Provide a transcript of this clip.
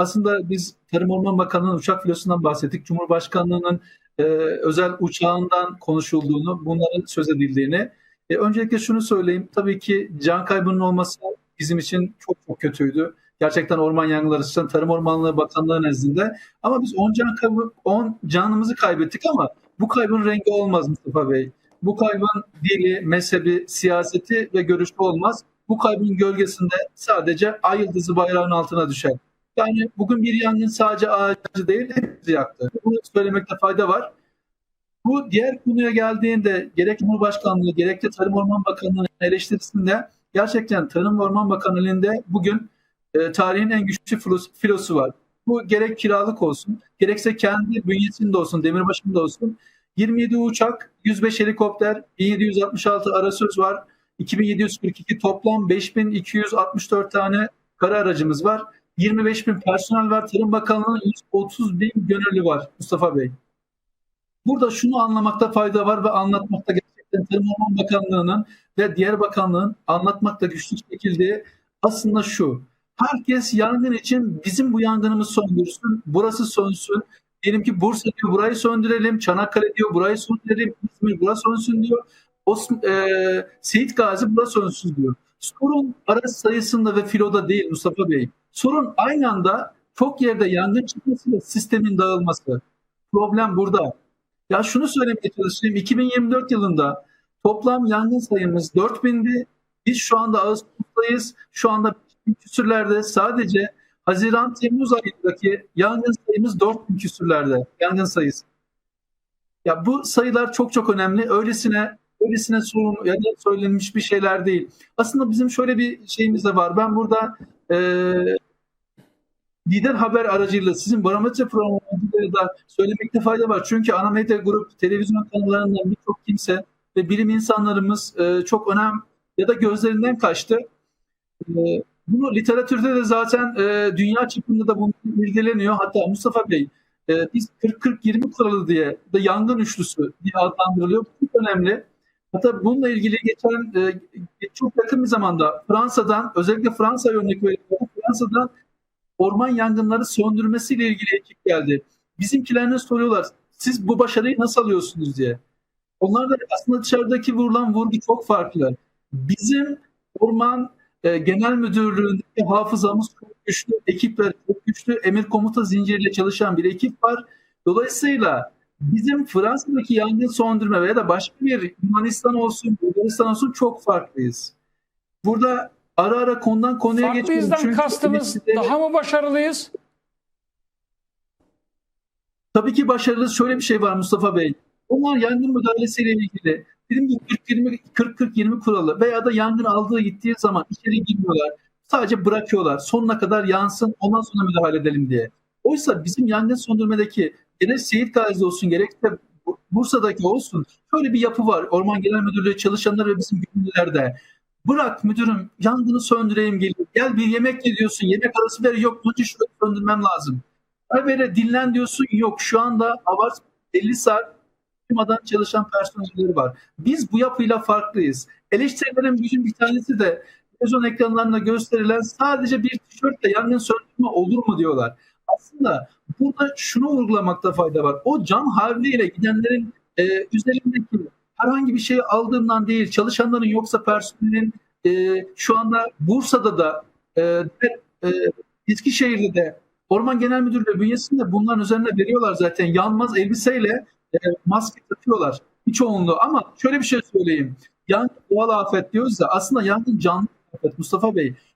aslında biz Tarım Orman Bakanlığı'nın uçak filosundan bahsettik. Cumhurbaşkanlığı'nın e, özel uçağından konuşulduğunu, bunların söz edildiğini. E, öncelikle şunu söyleyeyim. Tabii ki can kaybının olması bizim için çok çok kötüydü. Gerçekten orman yangınları açısından Tarım Ormanlığı Bakanlığı nezdinde. Ama biz 10 can kaybı, 10 canımızı kaybettik ama bu kaybın rengi olmaz Mustafa Bey. Bu kaybın dili, mezhebi, siyaseti ve görüşü olmaz. Bu kaybın gölgesinde sadece ay yıldızı bayrağının altına düşer. Yani bugün bir yangın sadece ağacı değil hepimizi yaktı. Bunu söylemekte fayda var. Bu diğer konuya geldiğinde gerek Cumhurbaşkanlığı gerek de Tarım Orman Bakanlığı'nın eleştirisinde gerçekten Tarım Orman Bakanlığı'nda bugün e, tarihin en güçlü filosu, filosu var. Bu gerek kiralık olsun, gerekse kendi bünyesinde olsun, demirbaşında olsun. 27 uçak, 105 helikopter, 1766 arasöz var. 2742 toplam 5264 tane kara aracımız var. 25 bin personel var. Tarım Bakanlığı'nın 130 bin gönüllü var Mustafa Bey. Burada şunu anlamakta fayda var ve anlatmakta gerçekten Tarım Orman Bakanlığı'nın ve diğer bakanlığın anlatmakta güçlük şekilde aslında şu. Herkes yangın için bizim bu yangınımız söndürsün, burası sönsün. Diyelim ki Bursa diyor burayı söndürelim, Çanakkale diyor burayı söndürelim, İzmir burası sönsün diyor. Osman, e, Seyit Gazi burası sönsün diyor. Sorun araç sayısında ve filoda değil Mustafa Bey. Sorun aynı anda çok yerde yangın çıkması ve sistemin dağılması. Problem burada. Ya şunu söylemeye çalışayım. 2024 yılında toplam yangın sayımız 4000'di. Biz şu anda Ağustos'tayız. Şu anda küsürlerde sadece Haziran-Temmuz ayındaki yangın sayımız 4000 küsürlerde. Yangın sayısı. Ya bu sayılar çok çok önemli. Öylesine öylesine sorun ya da söylenmiş bir şeyler değil. Aslında bizim şöyle bir şeyimiz de var. Ben burada e, lider haber aracıyla sizin barometre programı da söylemekte fayda var. Çünkü ana medya grup, televizyon kanallarından birçok kimse ve bilim insanlarımız e, çok önem ya da gözlerinden kaçtı. E, bunu literatürde de zaten e, dünya çapında da bunu ilgileniyor. Hatta Mustafa Bey e, biz 40-40-20 kuralı diye da yangın üçlüsü diye adlandırılıyor. Bu çok önemli. Hatta bununla ilgili geçen e, çok yakın bir zamanda Fransa'dan özellikle Fransa'ya örnek veriyorum. Fransa'dan orman yangınları söndürmesiyle ilgili ekip geldi. Bizimkilerine soruyorlar siz bu başarıyı nasıl alıyorsunuz diye. Onlar da aslında dışarıdaki vurulan vurgu çok farklı. Bizim orman e, genel müdürlüğündeki hafızamız çok güçlü, ekipler çok güçlü, emir komuta zinciriyle çalışan bir ekip var. Dolayısıyla bizim Fransa'daki yangın söndürme veya da başka bir Yunanistan olsun, Bulgaristan olsun çok farklıyız. Burada ara ara konudan konuya geçiyoruz. Farklıyızdan kastımız de, daha mı başarılıyız? Tabii ki başarılı. Şöyle bir şey var Mustafa Bey. Onlar yangın müdahalesiyle ilgili dedim ki 40-20 kuralı veya da yangın aldığı gittiği zaman içeri girmiyorlar. Sadece bırakıyorlar. Sonuna kadar yansın ondan sonra müdahale edelim diye. Oysa bizim yangın söndürmedeki gerek Seyit Gazi olsun gerekse Bursa'daki olsun şöyle bir yapı var. Orman Genel Müdürlüğü çalışanlar ve bizim gönüllülerde. Bırak müdürüm yangını söndüreyim geliyor. Gel bir yemek diyorsun. Yemek arası ver yok. Önce şurayı söndürmem lazım. Habere dinlen diyorsun. Yok şu anda hava 50 saat firmadan çalışan personelleri var. Biz bu yapıyla farklıyız. Eleştirilerin bizim bir tanesi de televizyon ekranlarında gösterilen sadece bir tişörtle yangın söndürme olur mu diyorlar. Aslında burada şunu vurgulamakta fayda var. O can havliyle gidenlerin e, üzerindeki herhangi bir şey aldığından değil, çalışanların yoksa personelin e, şu anda Bursa'da da e, e, Eskişehir'de de Orman Genel Müdürlüğü bünyesinde bunların üzerine veriyorlar zaten yanmaz elbiseyle e, maske takıyorlar bir çoğunluğu ama şöyle bir şey söyleyeyim. Yangın doğal afet diyoruz da aslında yangın canlı afet Mustafa Bey.